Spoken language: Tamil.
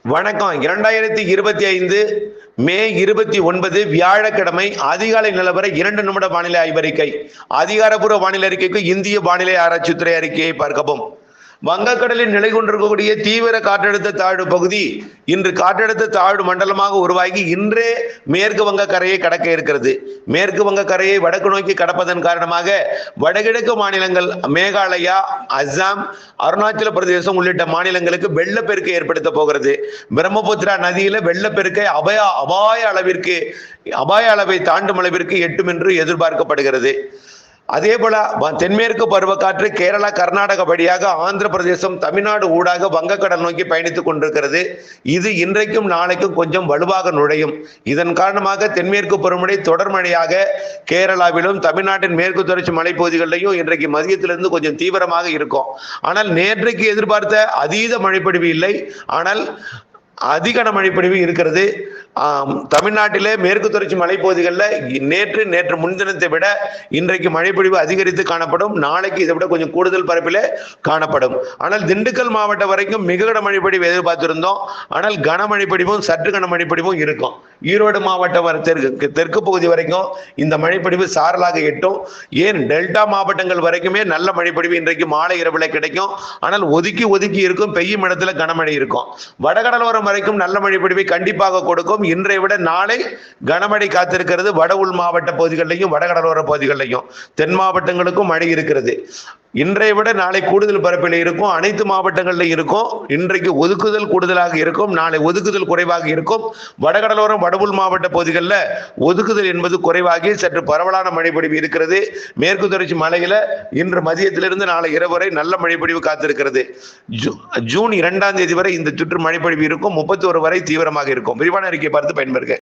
வணக்கம். இரண்டாயிரத்தி இருபத்தி ஐந்து மே இருபத்தி ஒன்பது வியாழக்கிழமை அதிகாலை நிலவர இரண்டு நிமிட வானிலை ஆய்வறிக்கை. அதிகாரப்பூர்வ வானிலை அறிக்கைக்கு இந்திய வானிலை ஆராய்ச்சித்துறை அறிக்கையை பார்க்கவும். வங்கக்கடலில் நிலை கொண்டிருக்கக்கூடிய தீவிர காற்றழுத்த தாழ்வு பகுதி இன்று காற்றழுத்த தாழ்வு மண்டலமாக உருவாகி இன்றே மேற்கு வங்க கரையை கடக்க இருக்கிறது. மேற்கு வங்க கரையை வடக்கு நோக்கி கடப்பதன் காரணமாக வடகிழக்கு மாநிலங்கள் மேகாலயா அஸ்ஸாம் அருணாச்சல பிரதேசம் உள்ளிட்ட மாநிலங்களுக்கு வெள்ளப்பெருக்கை ஏற்படுத்த போகிறது. பிரம்மபுத்திரா நதியில வெள்ளப்பெருக்கை அபய அபாய அளவிற்கு அபாய அளவை தாண்டும் அளவிற்கு எட்டும் என்று எதிர்பார்க்கப்படுகிறது. அதே போல வ- தென்மேற்கு பருவக்காற்று கேரளா கர்நாடக வழியாக ஆந்திர பிரதேசம் தமிழ்நாடு ஊடாக வங்கக்கடல் நோக்கி பயணித்துக் கொண்டிருக்கிறது. இது இன்றைக்கும் நாளைக்கும் கொஞ்சம் வலுவாக நுழையும். இதன் காரணமாக தென்மேற்கு பருவமழை தொடர் மழையாக கேரளாவிலும் தமிழ்நாட்டின் மேற்கு தொடர்ச்சி மலைப்பகுதிகளிலையும் இன்றைக்கு மதியத்திலிருந்து கொஞ்சம் தீவிரமாக இருக்கும். ஆனால் நேற்றைக்கு எதிர்பார்த்த அதீத மழைப்பொழிவு இல்லை. ஆனால் அதிகன மழைப்பொழிவு இருக்கிறது. தமிழ்நாட்டிலே மேற்கு தொடர்ச்சி மலைப்பகுதிகளில் நேற்று நேற்று முன்தினத்தை விட இன்றைக்கு மழைப்பொழிவு அதிகரித்து காணப்படும். நாளைக்கு இதை விட கொஞ்சம் கூடுதல் பரப்பிலே காணப்படும். ஆனால் திண்டுக்கல் மாவட்டம் வரைக்கும் மிக கனமழைப்பொழிவு எதிர்பார்த்திருந்தோம். ஆனால் கனமழைப்பொழிவும் சற்று கனமழைப்பொழிவும் இருக்கும். ஈரோடு மாவட்டம் வரை தெற்கு தெற்கு பகுதி வரைக்கும் இந்த மழைப்பொழிவு சாரலாக எட்டும். ஏன்? டெல்டா மாவட்டங்கள் வரைக்குமே நல்ல மழைப்பொழிவு இன்றைக்கு மாலை இரவில் கிடைக்கும். ஆனால் ஒதுக்கி ஒதுக்கி இருக்கும் பெய்யும் இடத்துல கனமழை இருக்கும். வடகடலோரம் வரைக்கும் நல்ல மழை பொழிவை கண்டிப்பாக கொடுக்கும். இன்றை விட நாளை கனமழை காத்திருக்கிறது. வட உள் மாவட்ட பகுதிகளிலையும் வடகடலோர பகுதிகளிலையும் தென் மாவட்டங்களுக்கும் மழை இருக்கிறது. இன்றைய விட நாளை கூடுதல் பரப்பில் இருக்கும் அனைத்து மாவட்டங்களிலும் இருக்கும் இன்றைக்கு ஒதுக்குதல் கூடுதலாக இருக்கும் நாளை ஒதுக்குதல் குறைவாக இருக்கும். வடகடலோரம் வடவுள் மாவட்ட பகுதிகளில் ஒதுக்குதல் என்பது குறைவாகி சற்று பரவலான மழைப்பொழிவு இருக்கிறது. மேற்கு தொடர்ச்சி மலையில இன்று மதியத்திலிருந்து நாளை இரவு வரை நல்ல மழைப்பொழிவு காத்திருக்கிறது. ஜூ- ஜூன் இரண்டாம் தேதி வரை இந்த சுற்று மழைப்பொழிவு இருக்கும். முப்பத்தி ஒரு வரை தீவிரமாக இருக்கும். விரிவான அறிக்கை பார்த்து பயன்பெறுக.